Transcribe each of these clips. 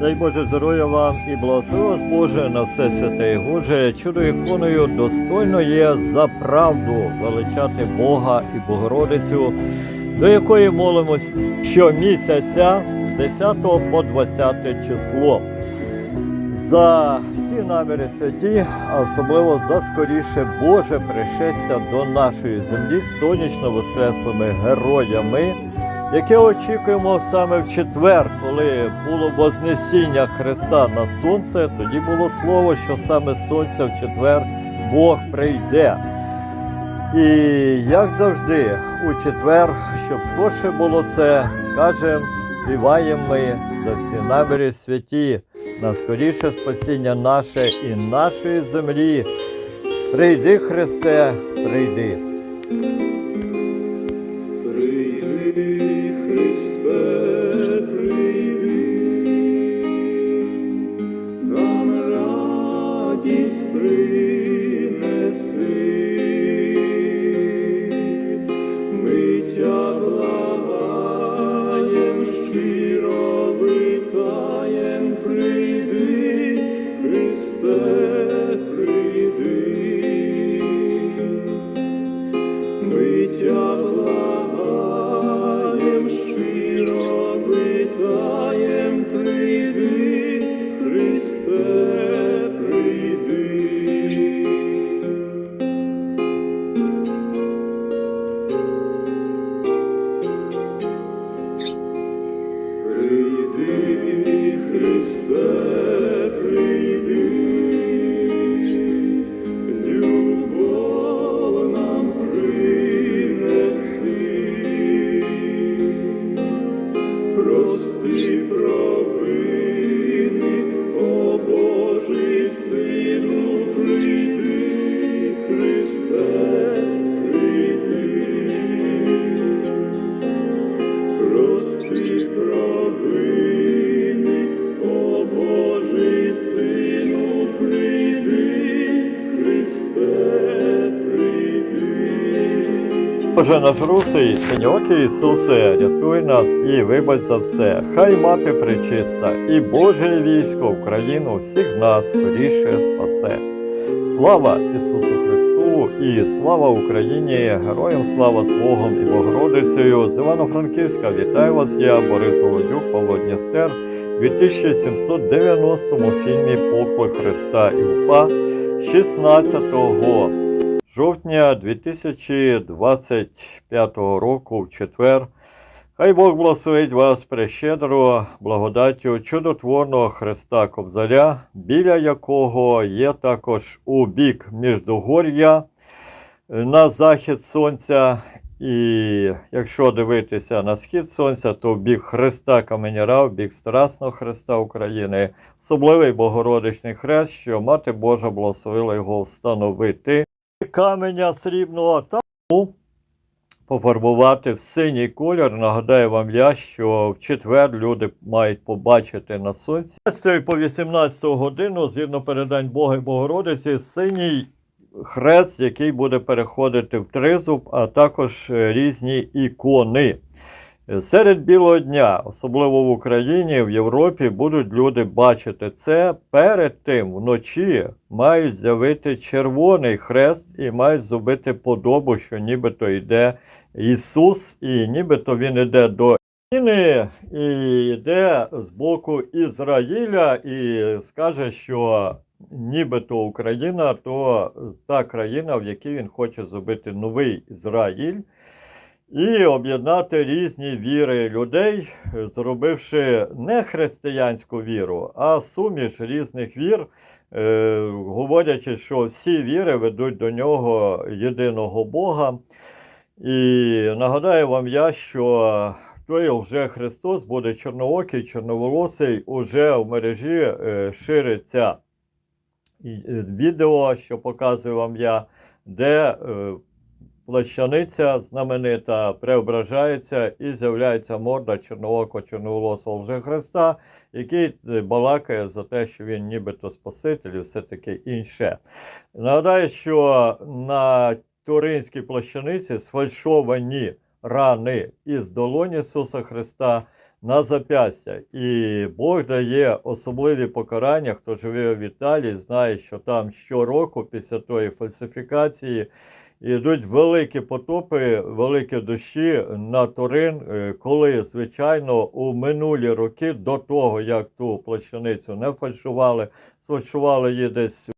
Дай Боже здоров'я вам і благослови вас Боже на все святе і Боже, чудо іконою достойно є за правду величати Бога і Богородицю, до якої молимось щомісяця з 10 по 20 число. За всі наміри святі, а особливо за скоріше Боже пришестя до нашої землі сонячно воскреслими героями яке очікуємо саме в четвер, коли було Вознесіння Христа на сонце, тоді було слово, що саме з сонця в четвер Бог прийде. І як завжди, у четвер, щоб скорше було це, кажемо, співаємо ми за всі наміри святі, на скоріше спасіння наше і нашої землі. Прийди, Христе. Прийди, Yeah. Витаєм, прийди, Боже наш русий, синьоки Ісусе, рятуй нас і вибач за все. Хай мати пречиста, і Боже військо Україну всіх нас скоріше спасе. Слава Ісусу Христу і слава Україні! Героям слава з Богом і Богородицею! З Івано-Франківська вітаю вас, я Борис Володюк, Павло Дністер в 2790 фільмі Поклик Христа і УПА 16 жовтня 2025 року в четвер. Хай Бог благословить вас прещедро, благодаттю чудотворного Христа Кобзаря, біля якого є також у бік Міждугор'я е, на захід сонця. І якщо дивитися на схід сонця, то в бік Христа Каменяра, в бік Страсного Христа України, особливий Богородичний хрест, що Мати Божа благословила його встановити. Каменя срібного та пофарбувати в синій колір. Нагадаю вам я, що в четвер люди мають побачити на сонці. По 18 годину, згідно передань Бога і Богородиці, синій хрест, який буде переходити в тризуб, а також е, різні ікони. Серед білого дня, особливо в Україні, в Європі, будуть люди бачити це. Перед тим вночі мають з'явити червоний хрест і мають зробити подобу, що нібито йде Ісус, і нібито він йде до України і йде з боку Ізраїля і скаже, що нібито Україна то та країна, в якій він хоче зробити новий Ізраїль і об'єднати різні віри людей, зробивши не християнську віру, а суміш різних вір, е, говорячи, що всі віри ведуть до нього єдиного Бога. І нагадаю вам я, що той вже Христос буде чорноокий, чорноволосий, уже в мережі е, шириться е, відео, що показую вам я, де плащаниця знаменита преображається і з'являється морда чорноокого чорноволосого вже Христа, який е, балакає за те, що він нібито Спаситель і все таке інше. Нагадаю, що на Туринській плащаниці сфальшовані рани із долоні Ісуса Христа, на зап'ястя. І Бог дає особливі покарання. Хто живе в Італії, знає, що там щороку після тої фальсифікації йдуть великі потопи, великі дощі на Турин, е, коли, звичайно, у минулі роки до того, як ту плащаницю не фальшували, сфальшували її десь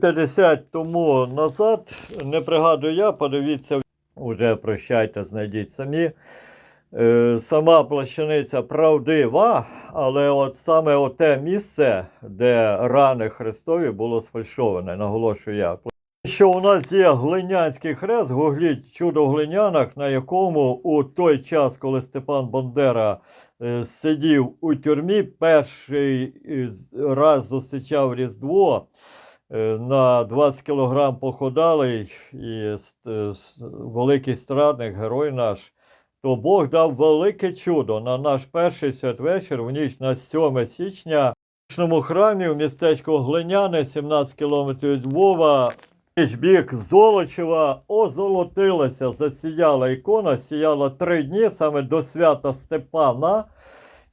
50 тому назад. Не пригадую я, подивіться, уже прощайте, знайдіть самі. Е, Сама плащаниця правдива, але от саме оте місце, де рани Христові було сфальшоване, наголошую я. Що у нас є глинянський хрест, гугліть чудо в глинянах, на якому у той час, коли Степан Бандера е, сидів у тюрмі, перший е, раз зустрічав Різдво. е, На 20 кілограм походалий і великий страдник, герой наш, то Бог дав велике чудо на наш перший святвечір в ніч на 7 січня в храмі в містечку Глиняне, 17 кілометрів від Львова, бік Золочева озолотилася, засіяла ікона, сіяла три дні саме до свята Степана.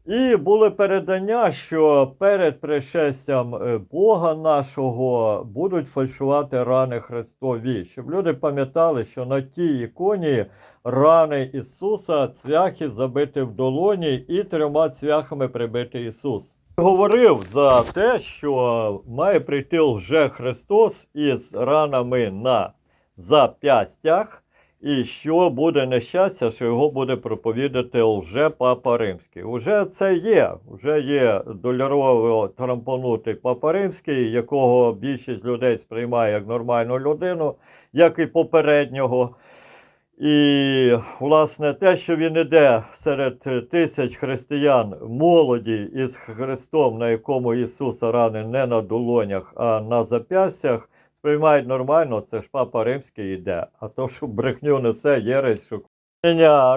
І були передання, що перед пришестям е, Бога нашого будуть фальшувати рани Христові, щоб люди пам'ятали, що на тій іконі рани Ісуса цвяхи забиті в долоні і трьома цвяхами прибитий Ісус. Говорив за те, що має прийти лже Христос із ранами на зап'ястях, і що буде нещастя, що його буде проповідати лже Папа Римський. Уже це є. Уже є долярово трампанутий Папа Римський, якого більшість людей сприймає як нормальну людину, як і попереднього. І, власне, те, що він іде серед тисяч християн молоді із Христом, на якому Ісуса рани не на долонях, а на зап'ястях, сприймають нормально, це ж папа римський йде. А то, що брехню несе єресь, що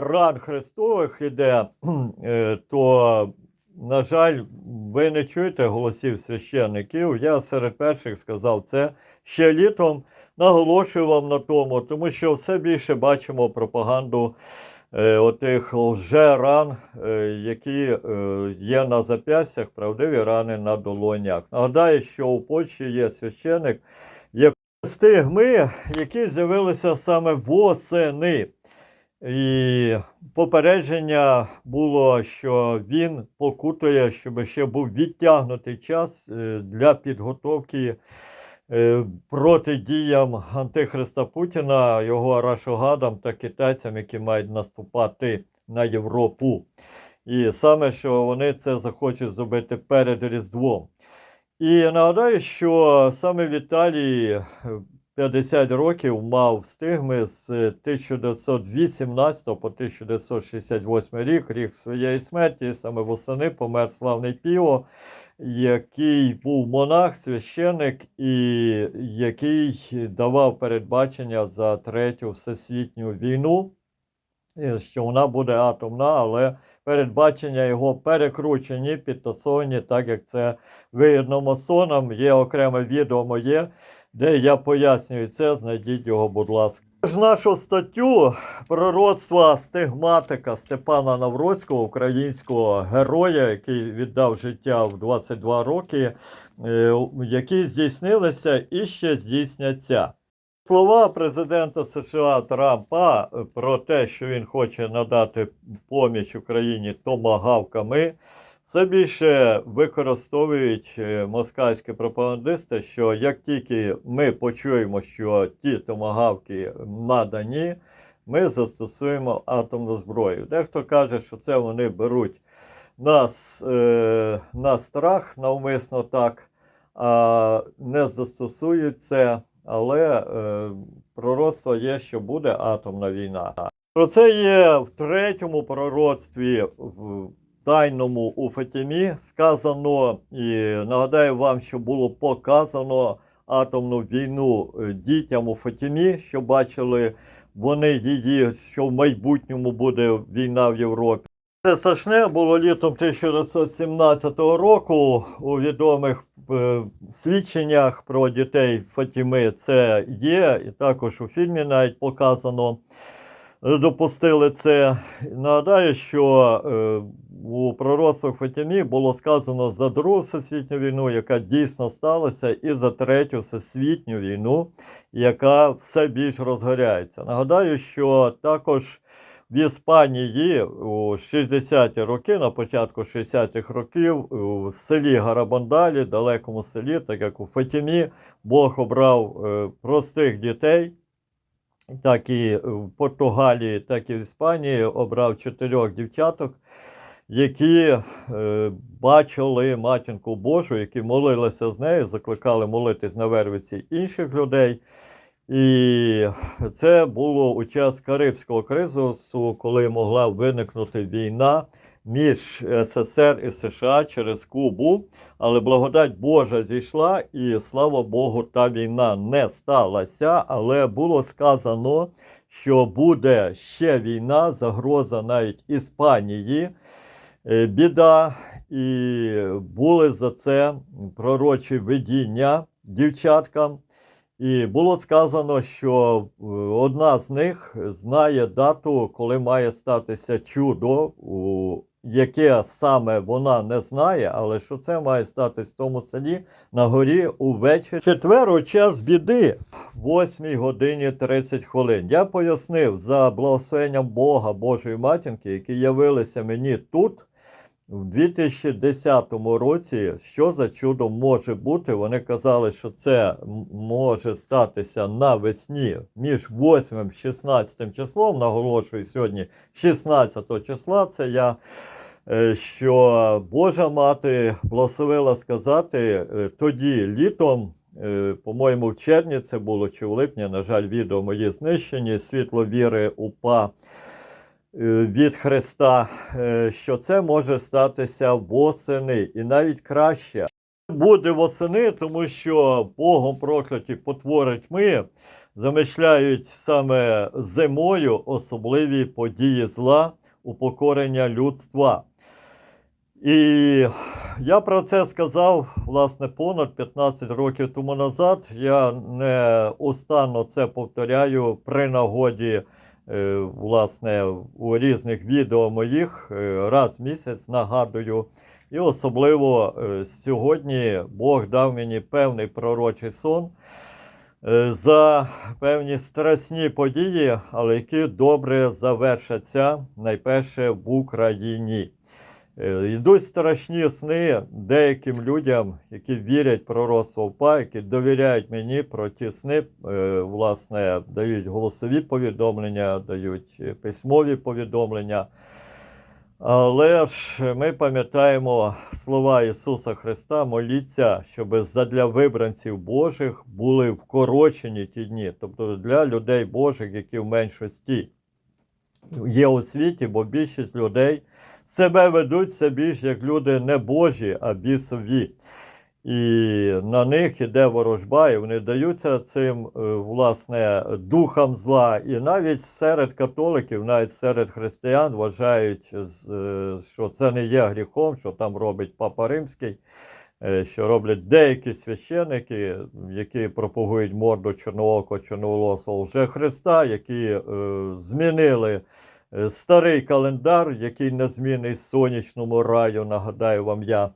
ран Христових іде, е, то, на жаль, ви не чуєте голосів священників. Я серед перших сказав це ще літом. Наголошую вам на тому, тому що все більше бачимо пропаганду е, отих лже-ран, е, які е, є на зап'ястях, правдиві рани на долонях. Нагадаю, що у Польщі є священик, як стигми, які з'явилися саме восени. І попередження було, що він покутує, щоб ще був відтягнутий час е, для підготовки е, протидіям Антихриста Путіна, його рашогадам та китайцям, які мають наступати на Європу. І саме що вони це захочуть зробити перед Різдвом. І нагадаю, що саме в Італії е, 50 років мав стигми з 1918 по 1968 рік, рік своєї смерті, саме восени помер славний Піо, який був монах, священик, і який давав передбачення за третю всесвітню війну, що вона буде атомна, але передбачення його перекручені, підтасовані, так як це вигідно масонам. Є окреме відео моє де я пояснюю це, знайдіть його, будь ласка. Ж нашу статтю пророцтва стигматика Степана Навроцького, українського героя, який віддав життя в 22 роки, е, які здійснилися і ще здійсняться. Слова президента США Трампа е, про те, що він хоче надати поміч Україні томагавками, все більше використовують е, москальські пропагандисти, що як тільки ми почуємо, що ті томагавки надані, ми застосуємо атомну зброю. Дехто каже, що це вони беруть нас е, на страх навмисно так, а не застосують це, але е, пророцтво є, що буде атомна війна. Про це є в третьому пророцтві в тайному у Фатімі сказано, і нагадаю вам, що було показано атомну війну е, дітям у Фатімі, що бачили вони її, що в майбутньому буде війна в Європі. Це страшне було літом 1917 року. У відомих е, свідченнях про дітей Фатіми це є, і також у фільмі навіть показано. Допустили це. Нагадаю, що е, у пророцтвах Фатімі було сказано за Другу Всесвітню війну, яка дійсно сталася, і за Третю Всесвітню війну, яка все більш розгоряється. Нагадаю, що також в Іспанії у 60-ті роки, на початку 60-х років, у селі Гарабандалі, далекому селі, так як у Фатімі, Бог обрав е, простих дітей так і в Португалії, так і в Іспанії обрав чотирьох дівчаток, які е, бачили матінку Божу, які молилися з нею, закликали молитись на вервиці інших людей. І це було у час Карибського кризису, коли могла виникнути війна між СССР і США через Кубу. Але благодать Божа зійшла, і слава Богу, та війна не сталася. Але було сказано, що буде ще війна, загроза навіть Іспанії, е, біда, і були за це пророчі видіння дівчаткам. І було сказано, що е, одна з них знає дату, коли має статися чудо, у яке саме вона не знає, але що це має статись в тому селі на горі увечері. Четверо час біди, 8 годині 30 хвилин. Я пояснив за благословенням Бога, Божої матінки, які явилися мені тут. В 2010 році, що за чудо може бути? Вони казали, що це може статися навесні між 8 і 16 числом. Наголошую сьогодні 16 числа. Це я. е, Що Божа мати благословила сказати е, тоді літом, е, по-моєму, в червні це було чи в липні, на жаль, відео мої знищені, світло віри УПА від Христа, е, що це може статися восени, і навіть краще. Буде восени, тому що Богом прокляті потвори тьми замишляють саме зимою особливі події зла, упокорення людства. І я про це сказав власне понад 15 років тому назад. Я не устанно це повторяю при нагоді е, власне, у різних відео моїх е, раз в місяць нагадую. І особливо е, сьогодні Бог дав мені певний пророчий сон е, за певні страсні події, але які добре завершаться найперше в Україні. Е, Йдуть страшні сни деяким людям, які вірять пророцтво УПА, які довіряють мені про ті сни, е, власне, дають голосові повідомлення, дають е, письмові повідомлення. Але ж ми пам'ятаємо слова Ісуса Христа, моліться, щоб задля вибранців Божих були вкорочені ті дні, тобто для людей Божих, які в меншості є у світі, бо більшість людей себе ведуть все більш як люди не Божі, а бісові. І на них іде ворожба, і вони даються цим е, власне духам зла. І навіть серед католиків, навіть серед християн вважають, е, що це не є гріхом, що там робить Папа Римський, е, що роблять деякі священики, які пропагують морду чорноокого, чорноволосого вже Христа, які змінили старий календар, який незмінний сонячному раю, нагадаю вам я.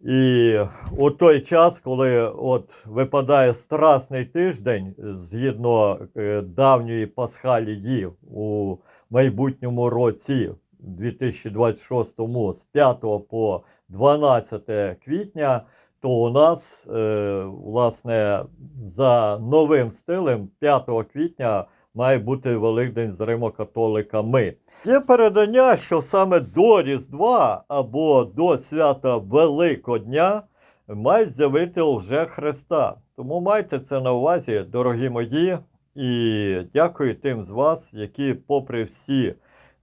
І у той час, коли от випадає страсний тиждень, згідно е, давньої пасхалії у майбутньому році, 2026, з 5 по 12 квітня, то у нас, е, власне, за новим стилем 5 квітня має бути Великдень з римокатоликами. Є передання, що саме до Різдва або до свята Великодня мають з'явити лже Христа. Тому майте це на увазі, дорогі мої, і дякую тим з вас, які, попри всі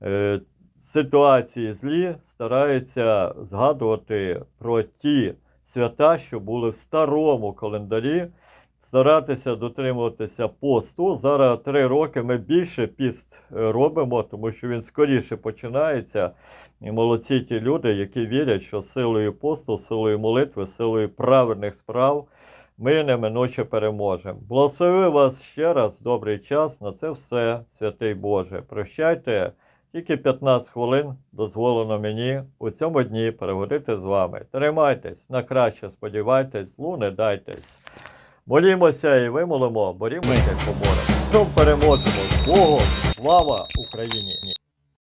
е, ситуації злі, стараються згадувати про ті свята, що були в старому календарі старатися дотримуватися посту. Зараз три роки ми більше піст е, робимо, тому що він скоріше починається. І молодці ті люди, які вірять, що силою посту, силою молитви, силою правильних справ ми неминуче переможемо. Благослови вас ще раз, добрий час. На це все, святий Боже. Прощайте. Тільки 15 хвилин дозволено мені у цьому дні переговорити з вами. Тримайтесь, на краще сподівайтесь, не дайтесь. Молімося і вимолимо, борімося як поборемо. Разом переможемо Богу! Слава Україні!